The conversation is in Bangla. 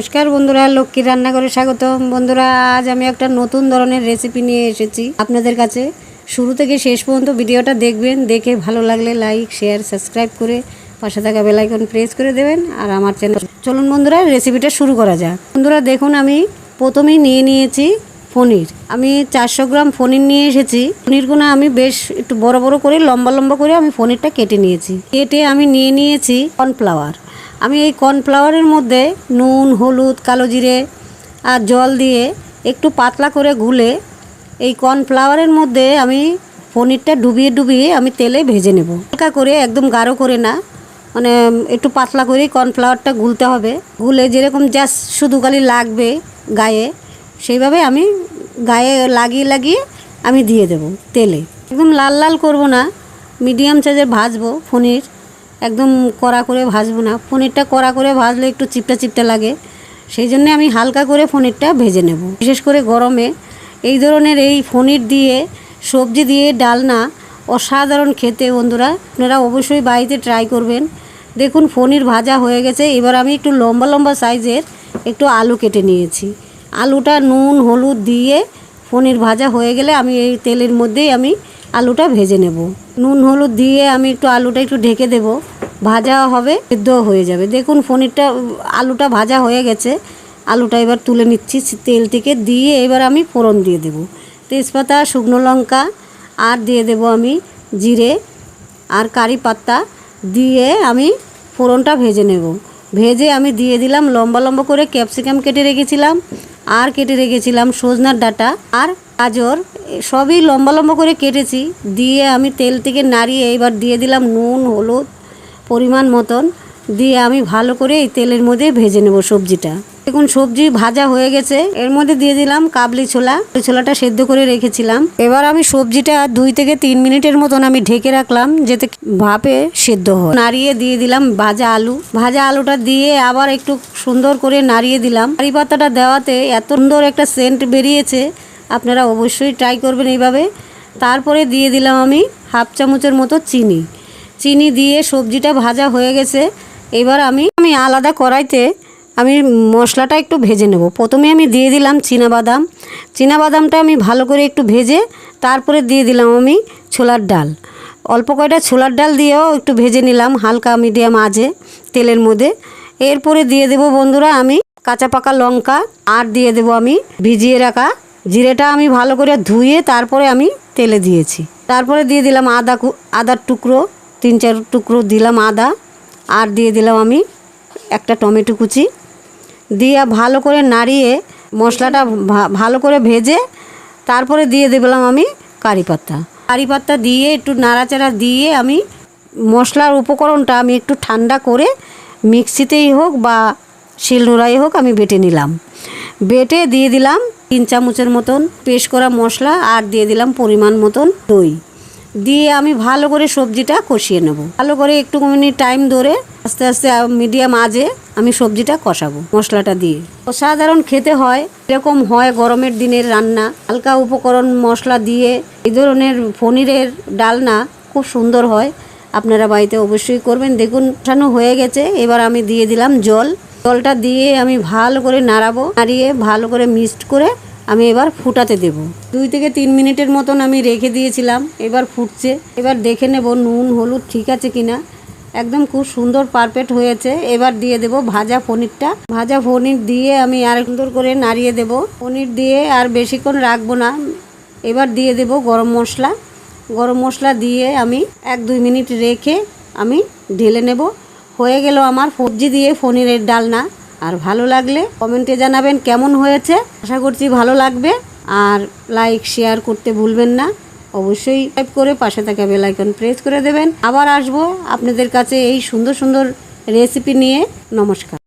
নমস্কার বন্ধুরা, লক্ষ্মীর রান্নাঘরে স্বাগত বন্ধুরা, আজ আমি একটা নতুন ধরনের রেসিপি নিয়ে এসেছি আপনাদের কাছে। শুরু থেকে শেষ পর্যন্ত ভিডিওটা দেখবেন, দেখে ভালো লাগলে লাইক শেয়ার সাবস্ক্রাইব করে পাশে থাকা বেলাইকন প্রেস করে দেবেন আর আমার চ্যানেল চলুন বন্ধুরা রেসিপিটা শুরু করা যাক। বন্ধুরা, দেখুন, আমি প্রথমেই নিয়ে নিয়েছি পনির। আমি চারশো গ্রাম পনির নিয়ে এসেছি। পনিরগুলো আমি বেশ একটু বড় বড় করে, লম্বা লম্বা করে আমি পনিরটা কেটে নিয়েছি। কেটে আমি নিয়ে নিয়েছি কর্নফ্লাওয়ার আমি এই কর্নফ্লাওয়ারের মধ্যে নুন, হলুদ, কালো জিরে আর জল দিয়ে একটু পাতলা করে গুলে এই কর্নফ্লাওয়ারের মধ্যে আমি পনিরটা ডুবিয়ে ডুবিয়ে আমি তেলে ভেজে নেব। হালকা করে, একদম গাঢ় করে না মানে একটু পাতলা করেই কর্নফ্লাওয়ারটা গুলতে হবে। গুলে যেরকম জাস্ট শুধু খালি লাগবে গায়ে, সেইভাবে আমি গায়ে লাগিয়ে লাগিয়ে আমি দিয়ে দেব তেলে। একদম লাল লাল করব না মিডিয়াম সাইজের ভাজবো পনির। একদম কড়া করে ভাজবো না। পনিরটা কড়া করে ভাজলে একটু চিপটা চিপটা লাগে। সেই জন্য আমি হালকা করে পনিরটা ভেজে নেব। বিশেষ করে গরমে এই ধরনের এই পনির দিয়ে, সবজি দিয়ে ডালনা অসাধারণ খেতে বন্ধুরা। আপনারা অবশ্যই বাড়িতে ট্রাই করবেন। দেখুন পনির ভাজা হয়ে গেছে। এবার আমি একটু লম্বা লম্বা সাইজের একটু আলু কেটে নিয়েছি। আলুটা নুন, হলুদ দিয়ে পনির ভাজা হয়ে গেলে আমি এই তেলের মধ্যেই আমি আলুটা ভেজে নেব। নুন, হলুদ দিয়ে আমি একটু আলুটা একটু ঢেকে দেব। ভাজা হবে, সিদ্ধ হয়ে যাবে। দেখুন, পনিরটা, আলুটা ভাজা হয়ে গেছে। আলুটা এবার তুলে নিচ্ছি তেল থেকে। দিয়ে এবার আমি ফোড়ন দিয়ে দেব। তেজপাতা, শুকনো লঙ্কা, আর দিয়ে দেব আমি জিরে আর কারি পাত্তা দিয়ে আমি ফোড়নটা ভেজে নেব। ভেজে আমি দিয়ে দিলাম লম্বা লম্বা করে ক্যাপসিকাম কেটে রেখেছিলাম। আর কেটে রেখেছিলাম সজনার ডাটা। আর গাজর সবই লম্বা লম্বা করে কেটেছি, দিয়ে আমি তেল থেকে নাড়িয়ে এবার দিয়ে দিলাম নুন, হলুদ পরিমাণ মতন, দিয়ে আমি ভালো করে এই তেলের মধ্যে ভেজে নেব সবজিটা। দেখুন, সবজি ভাজা হয়ে গেছে, এর মধ্যে দিয়ে দিলাম কাবলি ছোলা ছোলাটা সেদ্ধ করে রেখেছিলাম। এবার আমি সবজিটা দুই থেকে তিন মিনিটের মতন আমি ঢেকে রাখলাম, যাতে ভাপে সেদ্ধ হয়। নাড়িয়ে দিয়ে দিলাম ভাজা আলু। ভাজা আলুটা দিয়ে আবার একটু সুন্দর করে নাড়িয়ে দিলাম। কারি পাতাটা দেওয়াতে এত সুন্দর একটা সেন্ট বেরিয়েছে আপনারা অবশ্যই ট্রাই করবেন এইভাবে। তারপরে দিয়ে দিলাম আমি হাফ চামচের মতো চিনি। চিনি দিয়ে সবজিটা ভাজা হয়ে গেছে। এবার আমি আমি আলাদা কড়াইতে আমি মশলাটা একটু ভেজে নেব। প্রথমে আমি দিয়ে দিলাম বাদাম বাদামটা আমি ভালো করে একটু ভেজে তারপরে দিয়ে দিলাম আমি ছোলার ডাল। অল্প কয়টা ছোলার ডাল দিয়েও একটু ভেজে নিলাম হালকা মিডিয়াম আজে তেলের মধ্যে। এরপরে দিয়ে দেব বন্ধুরা আমি কাঁচা পাকা লঙ্কা। আর দিয়ে দেব আমি ভিজিয়ে রাখা জিরেটা আমি ভালো করে ধুয়ে তারপরে আমি তেলে দিয়েছি। তারপরে দিয়ে দিলাম আদা আদার টুকরো, তিন চার টুকরো দিলাম আদা, আর দিয়ে দিলাম আমি একটা টমেটো কুচি। দিয়ে ভালো করে নাড়িয়ে মশলাটা ভালো করে ভেজে তারপরে দিয়ে দিলাম আমি কারি পাত্তা কারি পাত্তা দিয়ে একটু নাড়াচাড়া দিয়ে আমি মশলার উপকরণটা আমি একটু ঠান্ডা করে মিক্সিতেই হোক বা শিলনোড়াই হোক আমি বেটে নিলাম। বেটে দিয়ে দিলাম তিন চামচের মতন, পেস্ট করা মশলা আর দিয়ে দিলাম পরিমাণ মতন দই। দিয়ে আমি ভালো করে সবজিটা কষিয়ে নেব। ভালো করে একটুখানি টাইম ধরে আস্তে আস্তে মিডিয়াম আজে আমি সবজিটা কষাবো মশলাটা দিয়ে। অসাধারণ খেতে হয়, এরকম হয় গরমের দিনের রান্না। হালকা উপকরণ মশলা দিয়ে এই ধরনের পনিরের ডালনা খুব সুন্দর হয়। আপনারা বাড়িতে অবশ্যই করবেন। দেখুন কষানো হয়ে গেছে। এবার আমি দিয়ে দিলাম জল। জলটা দিয়ে আমি ভালো করে নাড়াবো, নাড়িয়ে ভালো করে মিক্সড করে আমি এবার ফুটাতে দেব। দুই থেকে তিন মিনিটের মতন আমি রেখে দিয়েছিলাম, এবার ফুটছে। এবার দেখে নেব নুন, হলুদ ঠিক আছে কিনা। একদম খুব সুন্দর পারফেক্ট হয়েছে। এবার দিয়ে দেব ভাজা পনিরটা। ভাজা পনির দিয়ে আমি আর সুন্দর করে নাড়িয়ে দেব। পনির দিয়ে আর বেশিক্ষণ রাখব না। এবার দিয়ে দেব গরম মশলা। গরম মশলা দিয়ে আমি এক দুই মিনিট রেখে আমি ঢেলে নেব। হয়ে গেল আমার সবজি দিয়ে পনিরের ডালনা। আর ভালো লাগলে কমেন্টে জানাবেন কেমন হয়েছে। আশা করছি ভালো লাগবে। আর লাইক, শেয়ার করতে ভুলবেন না। অবশ্যই টাইপ করে পাশে থাকা বেলাইকন প্রেস করে দেবেন। আবার আসব আপনাদের কাছে এই সুন্দর সুন্দর রেসিপি নিয়ে। নমস্কার।